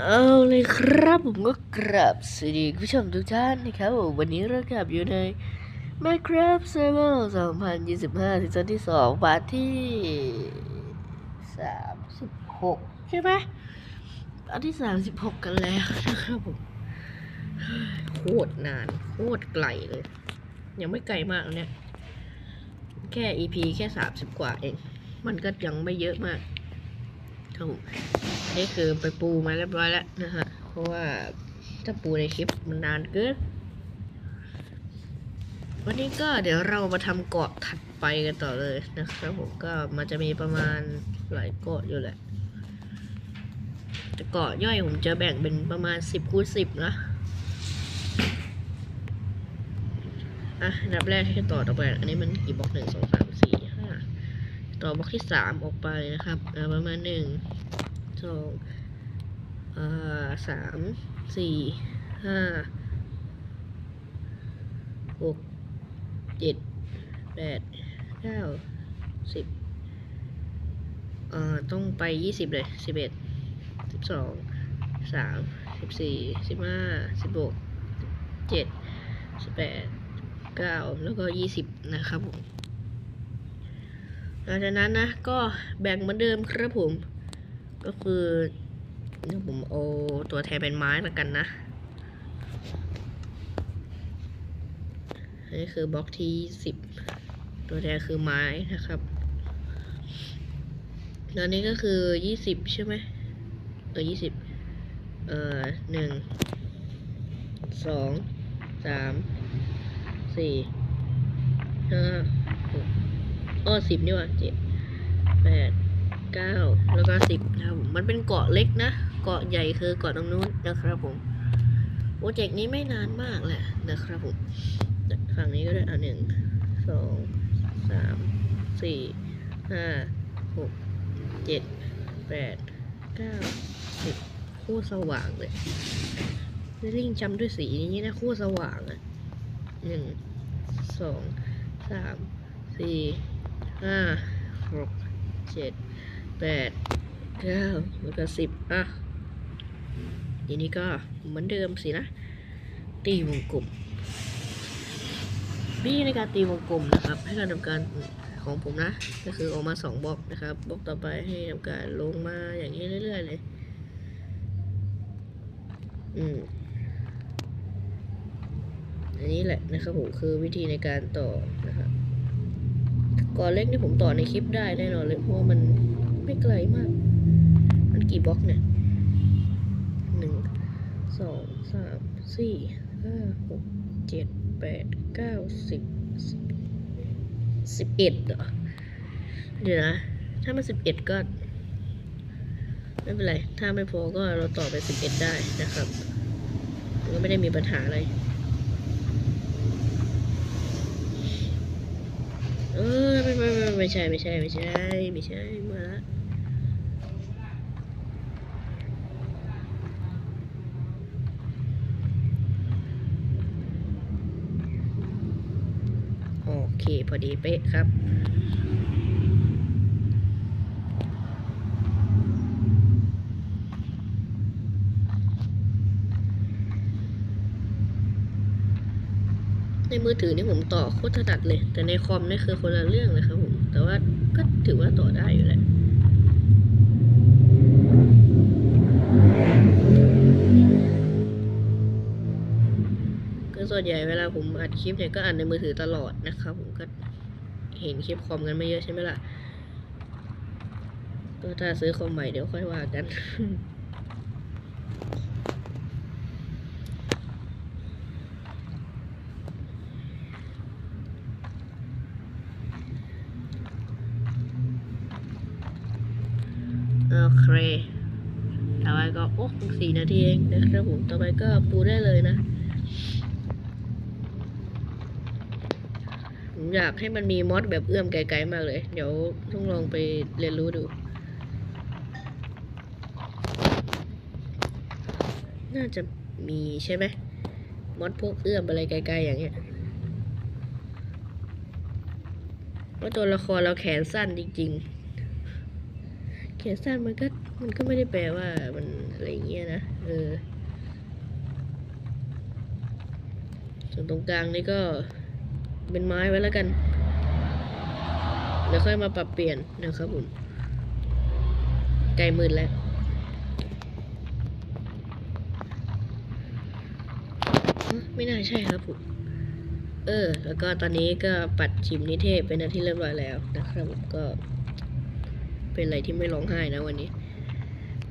เอาเลยครับผมก็กราบสวัสดีผู้ชมทุกท่านนะครับผมวันนี้เรากลับอยู่ใน Minecraft Server 2025ซีซั่นที่ 2 พาร์ทที่ 36 ใช่ไหมพาร์ทที่ 36 กันแล้วนะครับผม โคตรนาน โคตรไกลเลย ยังไม่ไกลมากเนี่ย แค่ EP แค่ 30 กว่าเอง มันก็ยังไม่เยอะมาก ครับผมนี่คือไปปูมาเรียบร้อยแล้วนะฮะเพราะว่าถ้าปูในคลิปมันนานเกินวันนี้ก็เดี๋ยวเรามาทำเกาะถัดไปกันต่อเลยนะครับผมก็มันจะมีประมาณหลายเกาะอยู่แหละแต่เกาะย่อยผมจะแบ่งเป็นประมาณสิบคูณสิบนะอะนดับแรกที่ต่อต่อไปอันนี้มันกี่บล็อกหนึ่งสองสามสี่ห้า ต่อบล็อกที่สามออกไปนะครับประมาณหนึ่งสองสามสี่ห้าหกเจ็ดแปดเก้าสิบอ่าต้องไปยี่สิบเลยสิบเอ็ดสิบสองสามสิบสี่สิบห้าสิบหกเจ็ดสิบแปดเก้าแล้วก็ยี่สิบนะครับผม หลังจากนั้นนะก็แบ่งเหมือนเดิมครับผม ก็คือเดี๋ยผมเอาตัวแทนเป็นไม้ละกันนะนนี้คือบล็อกที่สิบตัวแทนคือไม้นะครับแล้วนี้ก็คือยี่สิบใช่ไหมเออยี่สิบเอ่อหนึ่งสองสามสี่ห้าหก อ้อสิบนี่ว่าเจ็ดแปดเก้าแล้วก็สิบนะครับผมมันเป็นเกาะเล็กนะ เกาะใหญ่คือเกาะตรงนู้นนะครับผมโปรเจกต์นี้ไม่นานมากแหละนะครับผมฝั่งนี้ก็ได้อะหนึ่งสองสามสี่ห้าหกเจ็ดแปดเก้าสิบคตรสว่างเลยลิงจำด้วยสีนี้นะคตรสว่างอะหนึ่งสองสามสี่ ห้าหกเจ็ดแปดเก้าแล้วก็สิบอะทีนี้ก็เหมือนเดิมสินะ ตีวงกลมวิธีในการตีวงกลมนะครับ ให้การทำการของผมนะ ก็คือออกมาสองบล็อกนะครับบล็อกต่อไปให้ทำการลงมาอย่างนี้เรื่อยๆเลยอืมอันนี้แหละนะครับผมคือวิธีในการต่อนะครับ ก่อนเล็กนี่ผมต่อในคลิปได้แน่นอนเลยเพราะว่ามันไม่ไกลมาก มันกี่บล็อกเนี่ยหนึ่งสองสามสี่ห้าหกเจ็ดแปดเก้าสิบสิบเอ็ดเหรอเดี๋ยวนะ ถ้ามันสิบเอ็ดก็ไม่เป็นไร ถ้าไม่พอก็เราต่อไปสิบเอ็ดได้นะครับ ก็ไม่ได้มีปัญหาอะไร เออ ไม่ใช่ไม่ใช่ไม่ใช่ไม่ใช่มาละโอเคพอดีเป๊ะครับในมือถือนี่ผมต่อโคตรถนัดเลย แต่ในคอมนี่คือคนละเรื่องเลยครับ แต่ว่าก็ถือว่าต่อได้อยู่แหละก็ส่วนใหญ่เวลาผมอัดคลิปเนี่ยก็อัดในมือถือตลอดนะครับผมก็เห็นคลิปคอมกันไม่เยอะใช่ไหมล่ะ ก็ถ้าซื้อคอมใหม่เดี๋ยวค่อยว่ากัน ก็โอ้สี่นาทีเองนะครับผมต่อไปก็ปูได้เลยนะผมอยากให้มันมีมอดแบบเอื้อมไกลๆมากเลย เดี๋ยวต้องลองไปเรียนรู้ดูน่าจะมีใช่ไหมมอดพวกเอื้อมอะไรไกลๆอย่างเงี้ยว่าตัวละครเราแขนสั้นจริง ๆ แขนสั้นมันก็มันก็ไม่ได้แปลว่ามัน อะไรเงี้ยนะ เออ ส่วนตรงกลางนี่ก็เป็นไม้ไว้แล้วกัน แล้วค่อยมาปรับเปลี่ยนนะครับผมใกลมืดแล้วไม่น่าใช่ครับผมเออ แล้วก็ตอนนี้ก็ปัดชิมนิเทศเป็นอันที่เรียบร้อยแล้วนะครับผมก็เป็นอะไรที่ไม่ร้องไห้นะวันนี้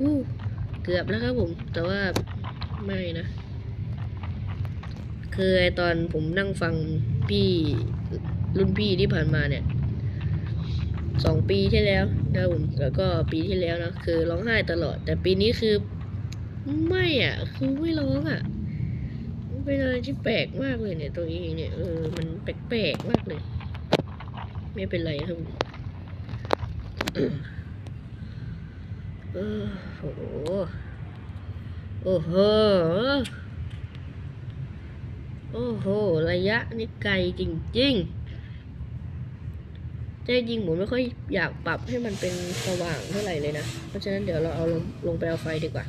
อู้ เกือบแล้วครับผม แต่ว่าไม่นะ คือไอตอนผมนั่งฟังพี่รุ่นพี่ที่ผ่านมาเนี่ยสองปีที่แล้วนะผมแล้วก็ปีที่แล้วนะคือร้องไห้ตลอด แต่ปีนี้คือไม่อะ คือไม่ร้องอะเป็นอะไรที่แปลกมากเลยเนี่ย ตัวเองเนี่ยเออมันแปลกๆมากเลย ไม่เป็นไรครับ เออโหโอ้โห โอ้โห ระยะนี่ไกลจริงๆแต่จริงผมไม่ค่อยอยากปรับให้มันเป็นสว่างเท่าไหร่เลยนะ เพราะฉะนั้นเดี๋ยวเราเอาลงลงไปเอาไฟดีกว่า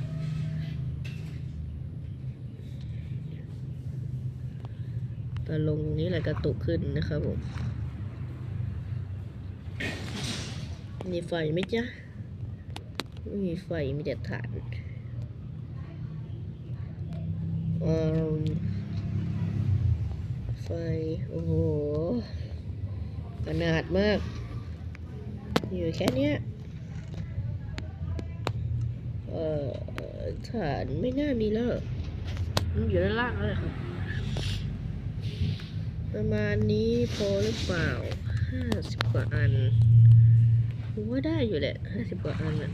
ตอนลงตรงนี้แหละกระตุกขึ้นนะครับผม มีไฟไหมจ๊ะ ไม่มีไฟมีแต่ถ่านอืมไฟ โอ้โหขนาดมาก อยู่แค่เนี้ยเอ่อถ่านไม่น่ามีแล้วมันอยู่ด้านล่างแล้วแหละครับ ประมาณนี้พอหรือเปล่าห้าสิบกว่าอันผมว่าได้อยู่แหละห้าสิบกว่าอันอะ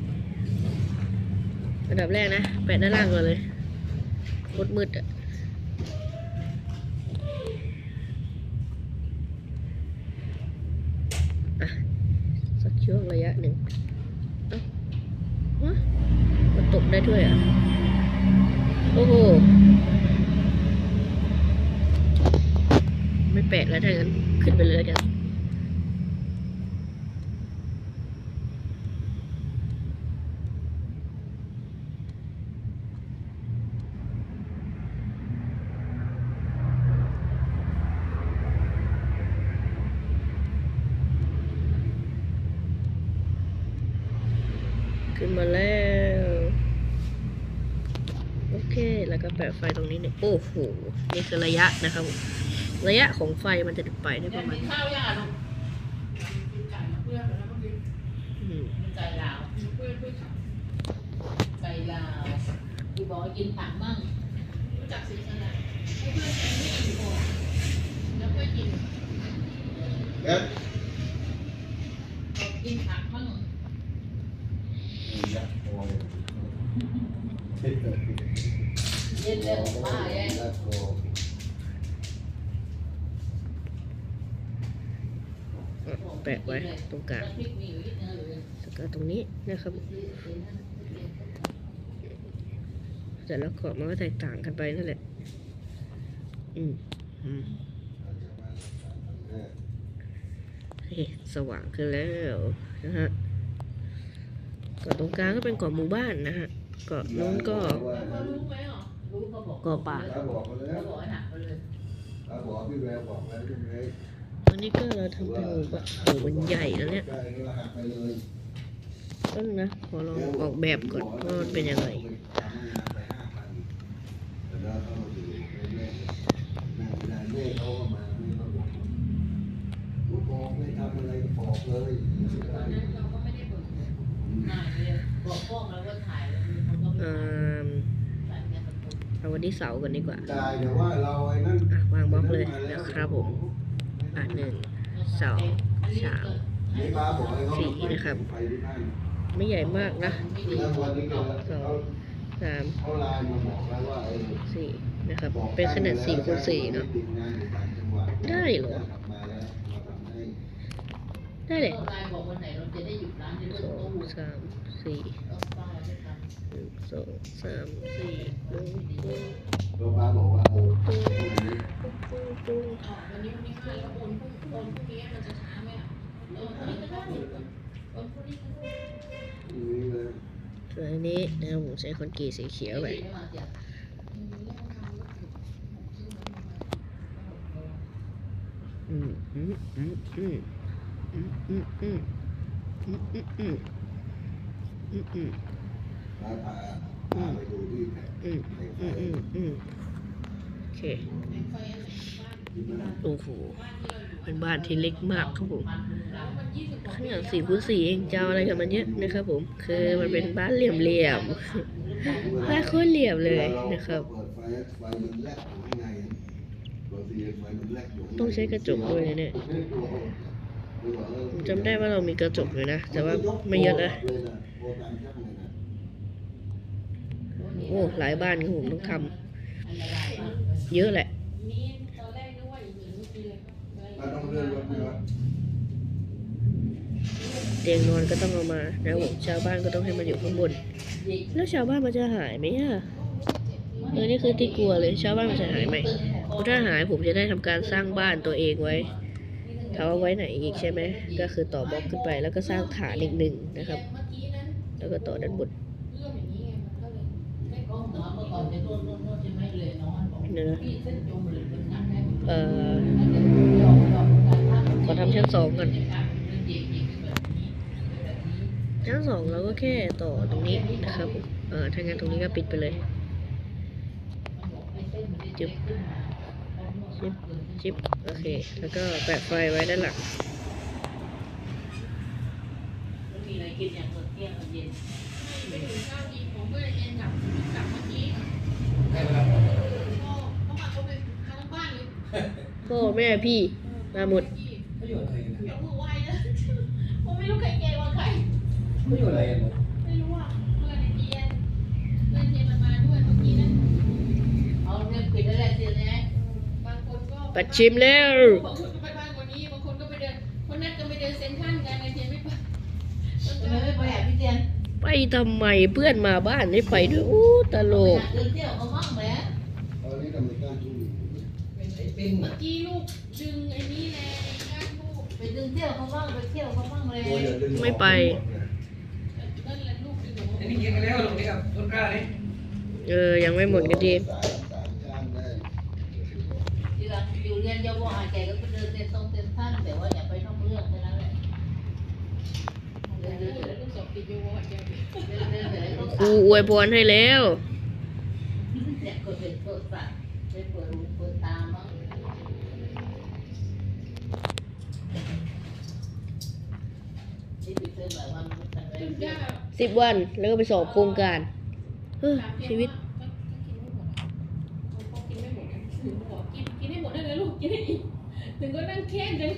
อันดับแรกนะ แปะด้านล่างก่อนเลยโคตรมืดอะอะสักช่วงระยะหนึ่งเอ้าฮะมันตกได้ด้วยอะ โอ้โห ไม่แปะแล้วถ้างั้น ขึ้นไปเลยแล้วกันมาแล้ว โอเค แล้วก็แปะไฟตรงนี้เนี่ย โอ้โหนี่คือระยะนะครับ ระยะของไฟมันจะไปได้ประมาณข้าวยังอะลูกกินไก่มาเพื่อนแล้วเมื่อกี้อืมกินไก่ลาวเพื่อนเพื่อนไก่ลาวพี่บอกกินผักมั่งรู้จักสีสลัดให้เพื่อนกินไม่อิ่มก่อนแล้วค่อยกิน เอ๊ะ บอกกินผักมั่ง ยักษ์โอ้ย เย็นแล้วป้าแย่ ยักษ์โอ้ย อะแปะไว้ ตรงกลางพริกมีอยู่นิดนึงเลยแล้วก็ตรงนี้นะครับแต่ละขอบมันก็แตกต่างกันไปนั่นแหละ อืมอืมสว่างขึ้นแล้วนะฮะเกาะตรงกลางก็เป็นเกาะหมู่บ้านนะฮะเกาะนู้นก็เขารู้ไหมอะรู้เขาบอกเกาะป่า นี่ก็เราทำเป็นหมู่บ้านโอ้โหมันใหญ่แล้วเนี่ยต้นนะขอลองออกแบบก่อนว่ามันเป็นยังไงเอาก็มาแม่ก็บอเอาวันที่เสาร์ก่อนดีกว่า วางบล็อกเลยนะครับผม อะหนึ่งสองสามให้ป้าบอกให้เขาสี่นะครับไปที่บ้านไม่ใหญ่มากนะแล้ววันนี้ก็เขาสามเขาไลน์มาบอกแล้วว่าไอ้สี่นะครับ เป็นขนาดสี่คูณสี่เนาะติดงานอยู่ต่างจังหวัดได้เหรอกลับมาแล้วมาทำให้ได้เลยไลน์บอกวันไหนเราจะได้หยุดร้านจะได้สอตู้งสามสี่ หนึ่งสองสามสี่หนึ่งสองแล้วป้าบอกว่าโอ้ปุ้งวันนี้ปุ้งปุ้งวันนี้วันนี้ห้าแล้วโอนพรุ่งโอนพรุ่งนี้มันจะช้าไหมอะเออพรุ่งนี้ก็ได้โอนพรุ่งนี้ก็ได้นี่เลยส่วนอันนี้นะครับผมใช้คอนกรีตสีเขียวไปไม่มาเสียอืมอืมอืมอืมอืมอืมอืมอืมอืมอืมอืม อืมพาพาพาไปดูที่แผงอืมไฟไฟอืมอืมอืมโอเคไฟอันไหนบ้านที่มันโอ้โหบ้านที่เราอยู่เป็นบ้านที่เล็กมากครับผมแล้วมันยี่สิบกว่าขปีนาดสี่คูณสี่เองจะเอาอะไรกับมันเยอะนะครับผม คือมันเป็นบ้านเหลี่ยมๆบ้านโคตรเหลี่ยมเลยนะครับ เปิดไฟไฟมันแลบอยู่ข้างในบางทีไฟมันแลบอยู่ข้างในต้องใช้กระจกด้วยนะเนี่ย ผมจำได้ว่าเรามีกระจกอยู่นะ แต่ว่าไม่เยอะนะโบราณจังเลยนะ โอ้หลายบ้านครับผมต้องทำเยอะแหละนี่ตอนแรกนึกว่าอยู่ถึงปีเลยถ้าต้องเลื่อนรถไหมวะเตียงนอนก็ต้องเอามานะครับผมชาวบ้านก็ต้องให้มันอยู่ข้างบน แล้วชาวบ้านมันจะหายไหมอะเออนี่คือที่กลัวเลยชาวบ้านมันจะหายไหมเพราะถ้าหายผมจะได้ทำการสร้างบ้านตัวเองไว้ถามว่าไว้ไหนอีกใช่ไหมก็คือต่อบล็อกขึ้นไปแล้วก็สร้างฐานอีกหนึ่งนะครับเมื่อกี้นั้นแล้วก็ต่อด้านบน เอ่อขอทำชั้นสองก่อนชั้นสองเราก็แค่ต่อตรงนี้นะครับเออทางั้นตรงนี้ก็ปิดไปเลยจิบจิบจิบโอเค แล้วก็แปะไฟไว้ด้านหลังกินอย่างเที่ยงเย็นไม่ถึงเก้าดีผมก็เย็นกลับกลับมา ใหมครับพ่อเขามาเขาไปทางบ้านเลยพ่อแม่พี่มาหมดเขาอยู่อะไรกันยนะกมือไหว้นะผมไม่รู้ใครเกณฑ์ว่าใครเขาอยู่อะไรกันนะไม่รู้อะเพื่อนเทียนเพื่อนเทียนมันมาด้วยเมื่อกี้นั้นเอาเนี่ยปิดอะไรเสียนะบางคนก็ปัดชิมแล้วบางคนก็ไปบ้านคนนี้บางคนก็ไปเดินคนนั้นก็ไปเดินเซ็นทรัลกันในเทียนไม่ไปทำไมไม่ไปหาพี่เตียน ไปทำไมเพื่อนมาบ้านให้ไปด้วยอู้ตลก เดินเที่ยวเขามั่งแหมตอนนี้ทำไมกล้าทุ่มเป็นไอ้ปิ้งเมื่อะอกี้ลูกดึงไอ้นี่แหละไอ้ก้านลูกไปดึงเที่ยวเขามั่งไปเที่ยวเขามั่งเลยตัวอย่าดึงไม่ไป นั่นแหละลูกดึงหนูอันนี้กินกันแล้วลงนี่กับต้นกล้านี่เออ ยังไม่หมดกันดี สายสายชานได้ ทีหลังอยู่เรียนเยาวหาแกก็ไปเดินเต้นตรง ครูอวยพรให้แล้วสิบวันแล้วก็ไปสอบโครงการชีวิตถึงก็นั่งแค่นกัน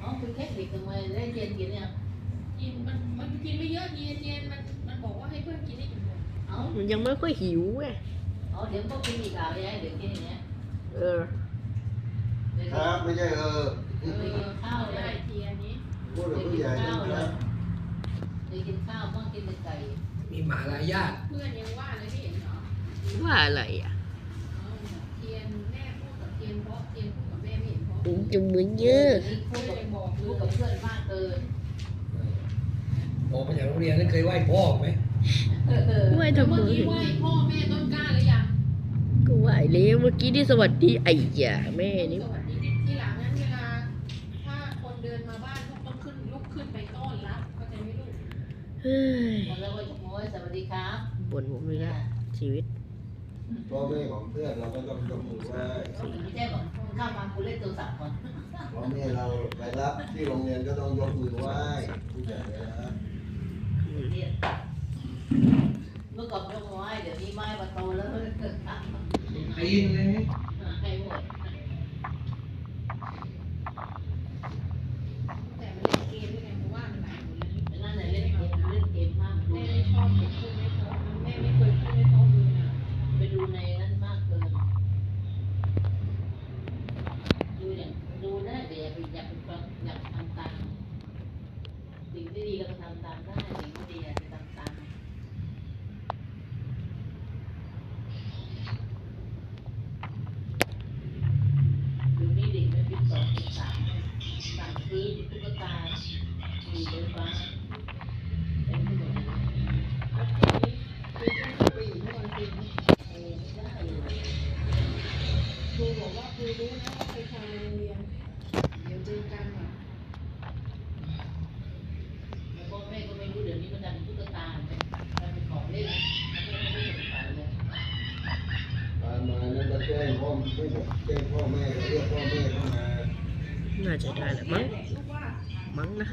อ๋อคุณแค่เด็กทำไมได้เยนกินเนี่ย กินมันมันกินไม่เยอะเย็นเย็นมันมันบอกว่าให้เพื่อนกินให้อิ่มหมดเอ้ามันยังไม่ค่อยหิวไงอ๋อเดี๋ยวก็กินอีกแล้วเนี่ยเดี๋ยวกินอย่างเงี้ยเออเดี๋ยวครับไม่ใช่เออเดี๋ยวกินข้าวเลได้ยเทียนนี้พูดเดี๋กับยวผู้กิใหนญ่ข้าวนะเลครัยบเดี๋ยวกินข้าวบ้างกินแต่ไก่มีหมาลายญาติเพื่อนยังว่าเลยไม่เห็นเหรอว่าอะไรอะเอาเทียนแม่พูดกับเทียนเพราะเทียนพูดกับแม่ไม่เห็นเพราะผมจะเหมือนเยอะ นี่พูเพื่ดอนกับเลยบอกพูลูดกกับเพื่อนมากเกิน ออกมาจากโรงเรียนนั้นเคยไหว้พ่อไหมเออเออไหว้ทำไม เมื่อกี้ไหว้พ่อแม่ต้นกล้าหรือยังก็ไหวแล้วเมื่อกี้ที่สวัสดีไอ้ยาแม่นี่สวัสดีทีหลังนั้นเวลา ถ้าคนเดินมาบ้านลูกต้องขึ้นลุกขึ้นไปต้อนรับเข้าใจไหมลูกเฮ้ยหมดแล้วเว้ยโอ้ยสวัสดีครับบ่นผมเลยนะชีวิตพ่อแม่ของเพื่อนเราก็ต้องยกมือไหว้ไม่ใช่บอกเข้ามากูเล่นโทรศัพท์ก่อนพ่อแม่เราไปรับที่โรงเรียนก็ต้องยกมือไหว้ผู้ใหญ่นะ เนี่ยเมื่อก่อนยกไม้เดี๋ยวนี้ไม้มาโตแล้วเกิดตั้งปีนเลย สิ่งที่ดีเราก็ทำตามได้สิ่งที่ดีอย่าไปทำตาม น่าจะได้แหละมั้งมั้งนะ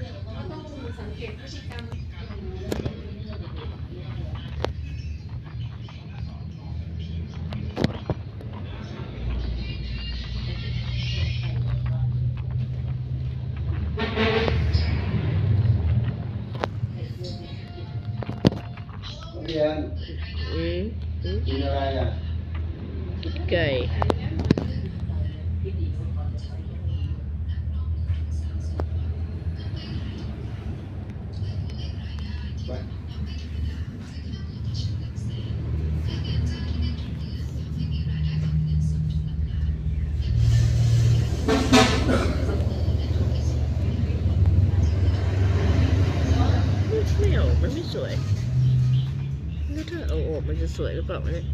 สวยหรือเปล่าเนี่ย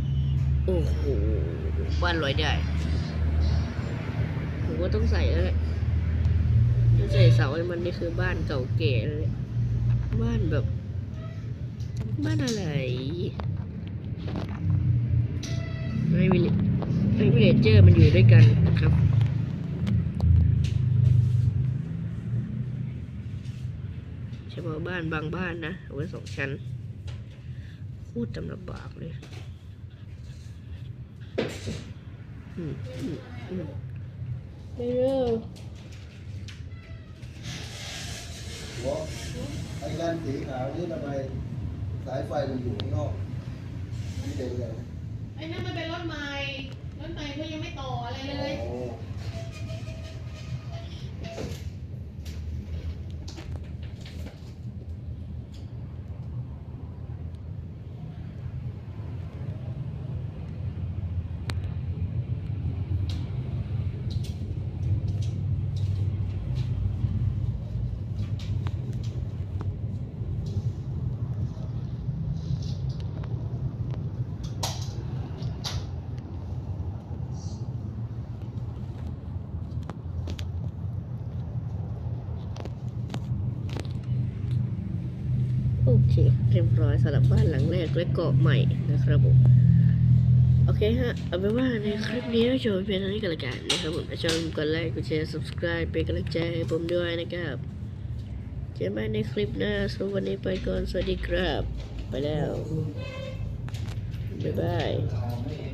โอ้โหบ้านลอยได้ผมว่าต้องใส่แล้วแหละถ้าใส่เสาให้มันนี่คือบ้านเก่าแก่เลยบ้านแบบ บ้านอะไรไม่วิลไม่วิเลเจอร์มันอยู่ด้วยกันนะครับเฉพาะบ้านบางบ้านนะเอาไว้สองชั้น พูดจำลำบากเลยอืมอืมอืมไปเร็วหัวไอ้ยันสีขาวนี่ทำไมสายไฟมันอยู่ข้างนอกนี่เด็กเลยไอ้นั่นมันเป็นรถใหม่รถใหม่เขายังไม่ต่ออะไรเลย โโอเค เรียบร้อยสำหรับบ้านหลังแรกและเกาะใหม่นะครับผมโอเคฮะ เอาเป็นว่าในคลิปนี้ก็จบเพียงเท่านี้กันละกันนะครับผมถ้าชอบกดไลค์กดแชร์ subscribe เป็นกำลังใจให้ผมด้วยนะครับเจอกันใหม่ในคลิปหน้าสำหรับวันนี้ไปก่อน สวัสดีครับ ไปแล้ว บ๊